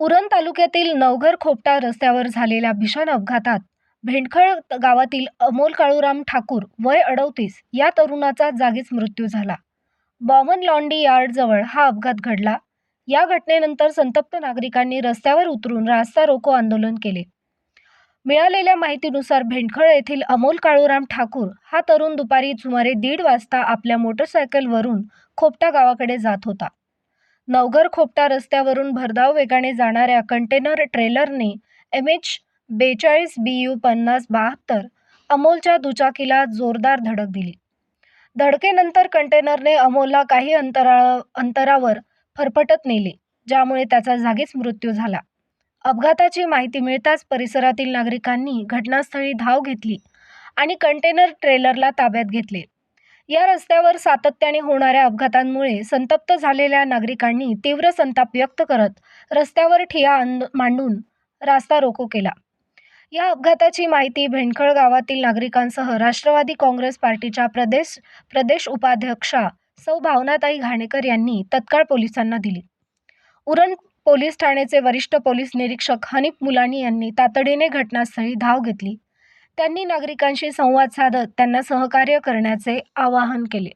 उरण तालुक्यातील नवघर खोपटा रस्त्यावर झालेल्या भीषण अपघातात भेंडखळ गावातील अमोल काळूराम ठाकूर वय अडवतीस या तरुणाचा जागीच मृत्यू झाला. बॉमन लॉन्डी यार्डजवळ हा अपघात घडला. या घटनेनंतर संतप्त नागरिकांनी रस्त्यावर उतरून रास्ता रोको आंदोलन केले. मिळालेल्या माहितीनुसार भेंडखळ येथील अमोल काळूराम ठाकूर हा तरुण दुपारी सुमारे दीड वाजता आपल्या मोटरसायकलवरून खोपटा गावाकडे जात होता. नवघर खोपटा रस्त्यावरून भरधाव वेगाने जाणाऱ्या कंटेनर ट्रेलरने एम एच बेचाळीस बी यू पन्नास बहात्तर अमोलच्या दुचाकीला जोरदार धडक दिली. धडकेनंतर कंटेनरने अमोलला काही अंतरा अंतरावर फरफटत नेले ज्यामुळे त्याचा जागीच मृत्यू झाला. अपघाताची माहिती मिळताच परिसरातील नागरिकांनी घटनास्थळी धाव घेतली आणि कंटेनर ट्रेलरला ताब्यात घेतले. या रस्त्यावर सातत्याने होणाऱ्या अपघातांमुळे संतप्त झालेल्या नागरिकांनी तीव्र संताप व्यक्त करत रस्त्यावर ठिया मांडून रास्ता रोको केला. या अपघाताची माहिती भेंडखळ गावातील नागरिकांसह राष्ट्रवादी काँग्रेस पार्टीच्या प्रदेश प्रदेश उपाध्यक्षा सौ भावनाताई घाणेकर यांनी तत्काळ पोलिसांना दिली. उरण पोलीस ठाण्याचे वरिष्ठ पोलीस निरीक्षक हनीफ मुलानी यांनी तातडीने घटनास्थळी धाव घेतली. त्यांनी नागरिकांशी संवाद साधत त्यांना सहकार्य करण्याचे आवाहन केले.